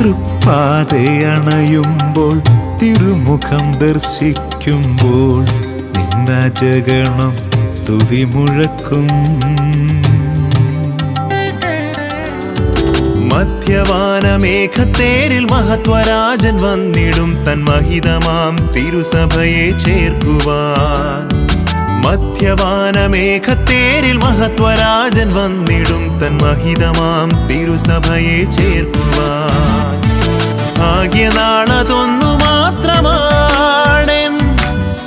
തൃപ്പാതെ അണയുമ്പോൾ തിരുമുഖം ദർശിക്കുമ്പോൾ നിന്ന ജഗണം സ്തുതി മുഴക്കും. മധ്യവാനമേഘത്തേരിൽ മഹത്വരാജൻ വന്നിടും തൻ മഹിതമാം തിരുസഭയെ ചേർക്കുവാൻ. മധ്യവാനമേഘത്തേരിൽ മഹത്വരാജൻ വന്നിടും തൻ മഹിതമാം തിരുസഭയെ ചേർക്കുവാൻ. ഭാഗ്യനാളതൊന്നു മാത്രമാണെൻ.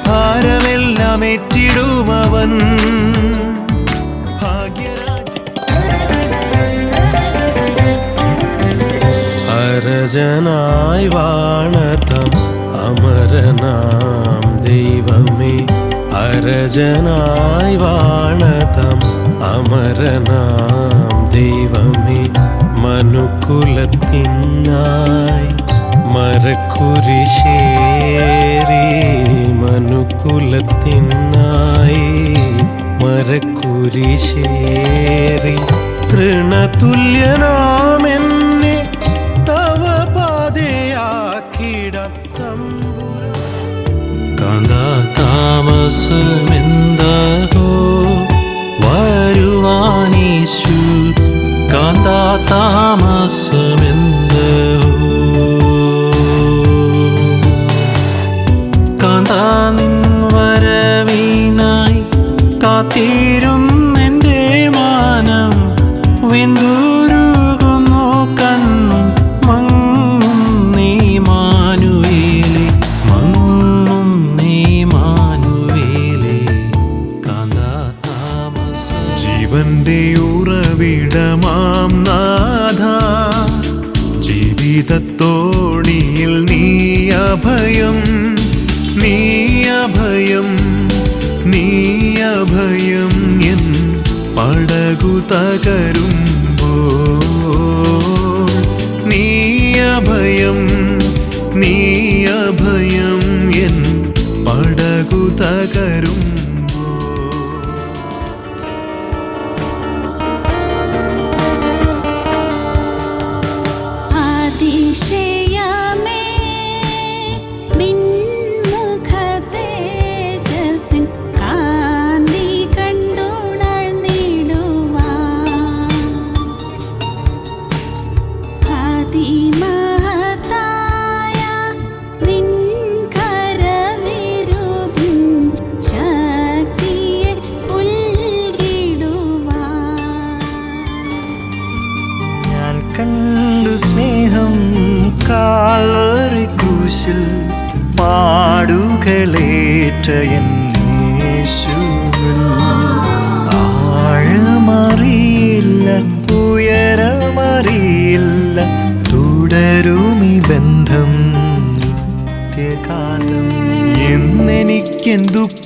ഭാരമെല്ലാം ഏറ്റിടുമവൻ അരജനായി വാണതം അമരനാം അരജനായി വാണതം അമരനാം ദൈവമേ മനുക്കുലത്തിനായി മരക്കുരിശേരി മനുക്കുലത്തിനായി മരക്കുരിശേരി തൃണതുല്യനാമെന്നെ താമസമെന്തോ വരുവാനീശു കാന്താ ജീവന്റെ ഉറവിടമാം നാഥ. ജീവിതത്തോണിയിൽ നീ അഭയം നീ അഭയം നീ അഭയം എൻ പടകു തകരുമ്പോ. നീ അഭയം നീ കണ്ടു ക്രൂശിൽ പാടുകളേറ്റ എന്നേശുവിൽ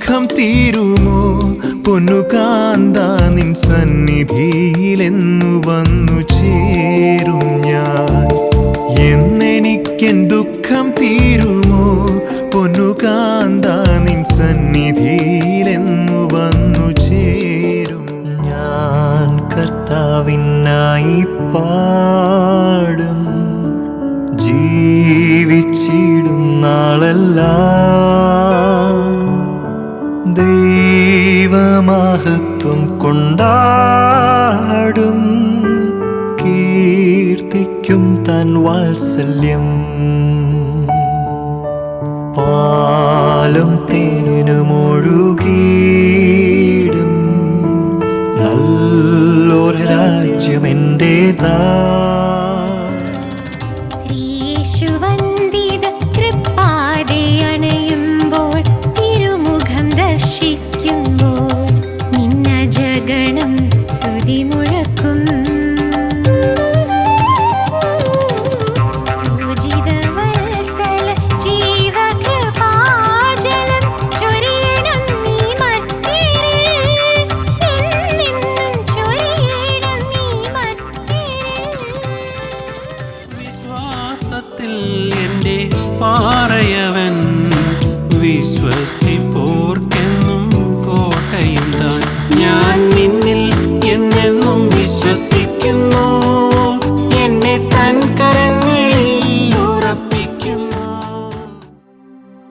ദുഃഖം തീരുമോ? പൊന്നുകാന്ത നിൻ സന്നിധിയിലെന്നു വന്നു ചേരും ഞാൻ. എന്നെനിക്കൻ ദുഃഖം തീരുമോ? പൊന്നുകാന്ത നിൻ സന്നിധിയിലെന്നു വന്നു ചേരും ഞാൻ. കർത്താവിനായി പാടും ജീവിച്ചിടും നാളെല്ലാം. കീർത്തിക്കും തൻ വാത്സല്യം പാലും തേനും ഒഴുകിയിടും നല്ലൊരു രാജ്യം എന്റെതാ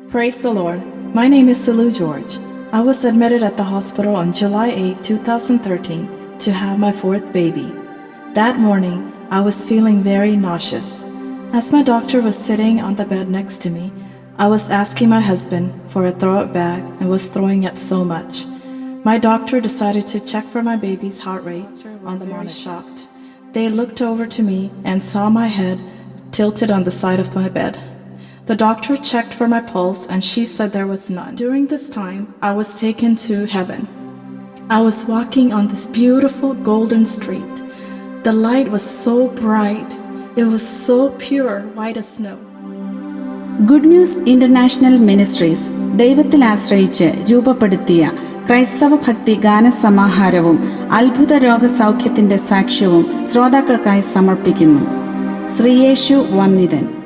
Praise the Lord. My name is Salu George. I was admitted at the hospital on July 8, 2013 to have my fourth baby. That morning, I was feeling very nauseous. As my doctor was sitting on the bed next to me, I was asking my husband for a throw up bag and was throwing up so much. My doctor decided to check for my baby's heart rate on the monitor. shocked. They looked over to me and saw my head tilted on the side of my bed. The doctor checked for my pulse and she said there was none. During this time, I was taken to heaven. I was walking on this beautiful golden street. The light was so bright. It was so pure, white as snow. Good news international ministries ദൈവത്തിൽ ആശ്രയിച്ച് രൂപപ്പെടുത്തിയ ക്രൈസ്തവ ഭക്തി ഗാനസമാഹാരവും അത്ഭുത രോഗസൗഖ്യത്തിന്റെ സാക്ഷ്യവും ശ്രോതാക്കൾക്കായി സമർപ്പിക്കുന്നു. ശ്രീയേശു വന്നിതൻ.